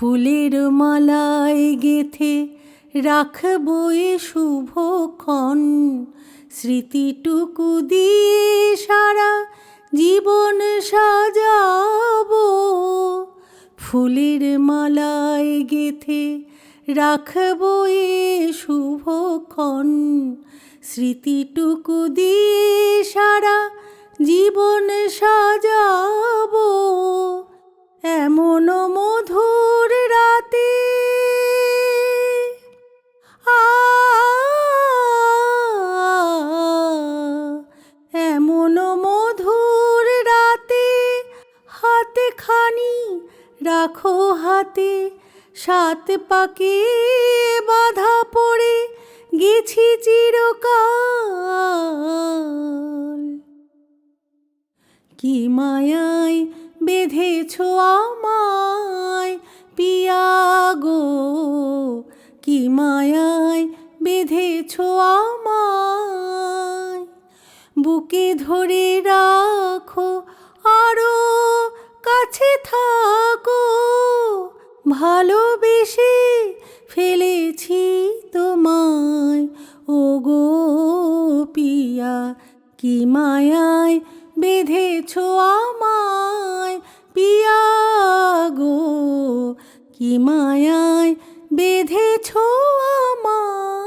ফুলের মালায় গেথে রাখব এ শুভক্ষণ স্মৃতিটুকু দিয়ে সারা জীবন সাজাবো। ফুলের মালায় গেথে রাখব এ শুভক্ষণ স্মৃতিটুকু দিয়ে সারা জীবন সাজাবো হাতে খানি, রাখো হাতে। সাত পাকে বাধা পড়ে গেছি চিরকাল। কি মায়ায় বেঁধেছ আমায় পিয়া গো? কি মায়ায় বেঁধেছ আমায়? বুকে ধরে রাখো কাছে থাকো, ভালোবেসে ফেলেছি তোমায়। ও গো পিয়া, কি মায়ায় বেঁধেছ আমায়? পিয়া গো, কি মায়ায় বেঁধেছ আমায়?